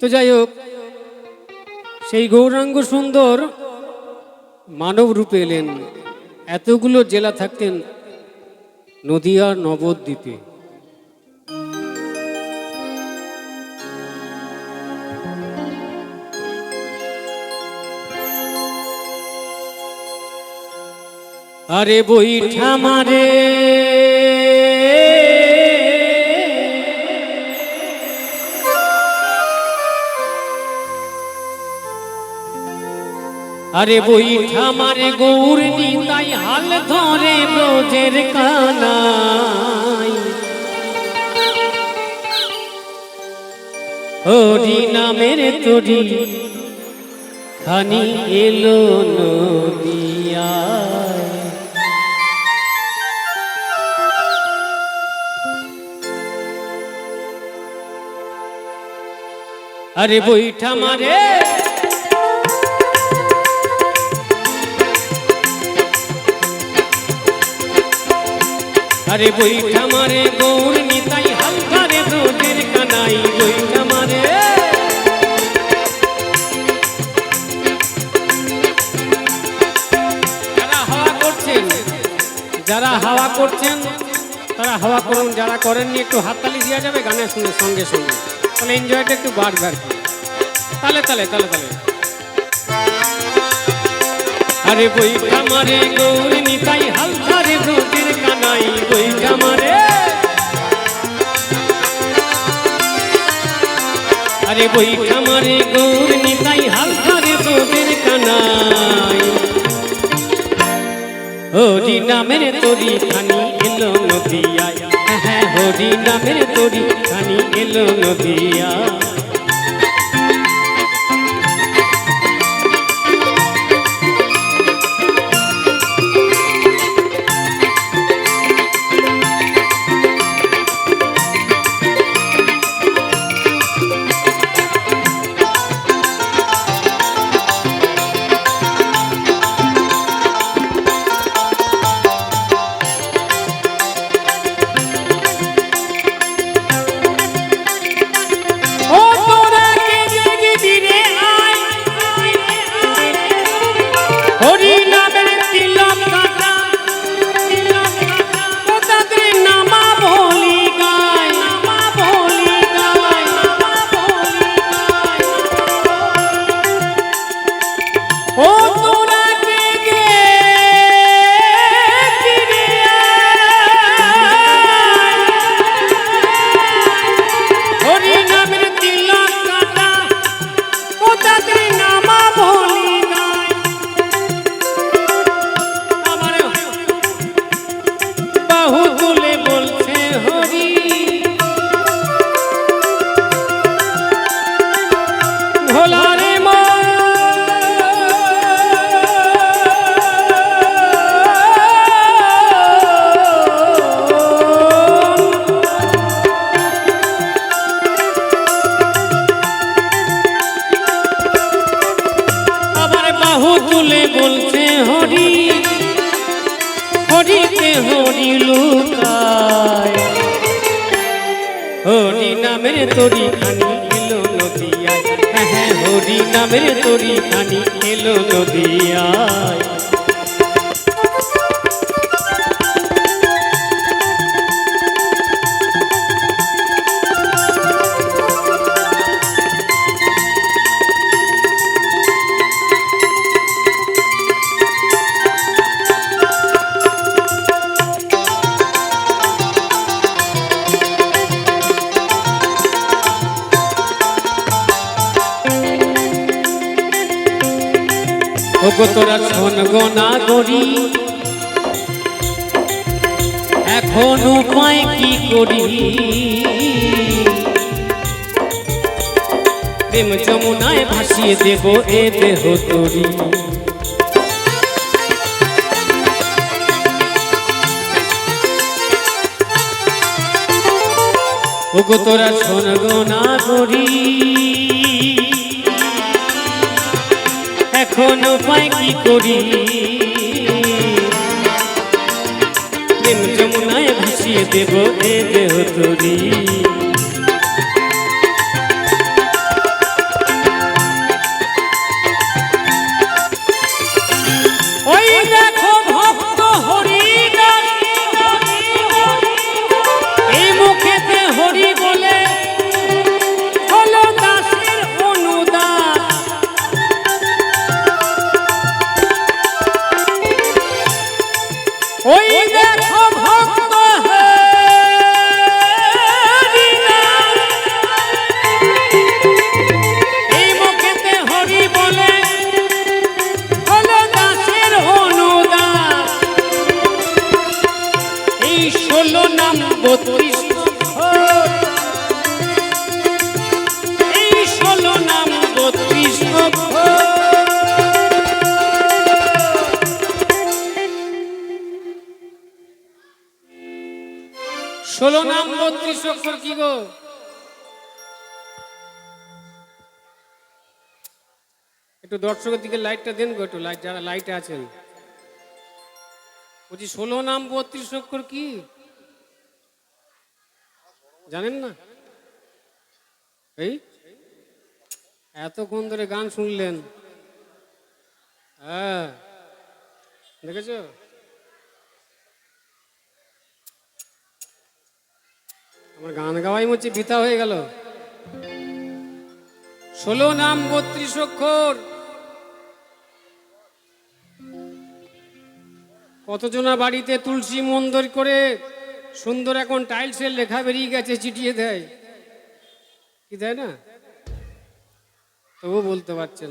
তো যাই হোক, সেই গৌরাঙ্গ সুন্দর মানব রূপে এলেন। এতগুলো জেলা থাকতেন নদিয়ার নবদ্বীপে। আরে বইঠা মারে। আরে বইঠা মারে গৌর নিতাই হাল ধরে ব্রজের কানাই হরি নামের তরি খানি এলো নদিয়ায়। আরে বইঠা মারে আরে বইঠা মারে, গৌর নিতাই হালকারে ব্রজের কানাই বইঠা মারে। যারা হাওয়া করছেন, যারা হাওয়া করছেন, তারা হাওয়া করুন, যারা করেননি একটু হাততালি দেওয়া যাবে গানের সঙ্গে সঙ্গে সঙ্গে। তাহলে এনজয়টা একটু বাড়বে আর কি। তালে তালে তালে তালে। আরে বই কামারে গৌর নিতাই হালকারে কানাই বই কামারে। আরে বই কামারে গৌর নিতাই হালকারে ব্রজের কানাই হরি নামের তরি খানি এলো নদিয়ায়। হ্যাঁ হ্যাঁ হরি নামের তরি খানি এলো নদিয়ায়। হরি নামের তিলক হরি লুকায়। হরি নামের তরি খানি এলো নদিয়ায়। হ্যাঁ হ্যাঁ হরি নামের তরি খানি এলো নদিয়ায়। ওগো তোরা শোন গো না করি এখন উপায় কি করি? প্রেম যমুনায় ভাসিয়ে দেব এ দেহ তরি। ওগো তোরা শোন না এখন উপায় কি করি? যমুনায় ভাসিয়ে দেব এ দেহ তরি। ষোলো নাম বত্রিশ অক্ষর কি গো? একটু দর্শকের দিকে লাইটটা দেন গো একটু, লাইট যারা লাইটে আছেন। বলছি, ষোলো নাম বত্রিশ অক্ষর কি? জানেন না? এই? এতক্ষণ ধরে গান শুনলেন? হ্যাঁ। দেখেছ? আমার গান গাওয়াই হচ্ছে বৃথা হয়ে গেল। ষোলো নাম বত্রিশ অক্ষর। কতজনা বাড়িতে তুলসী মন্দর করে সুন্দর এখন টাইলসের লেখা বেরিয়ে গেছে, চিটিয়ে দেয়। কি দেয় না? তবু বলতে পারছেন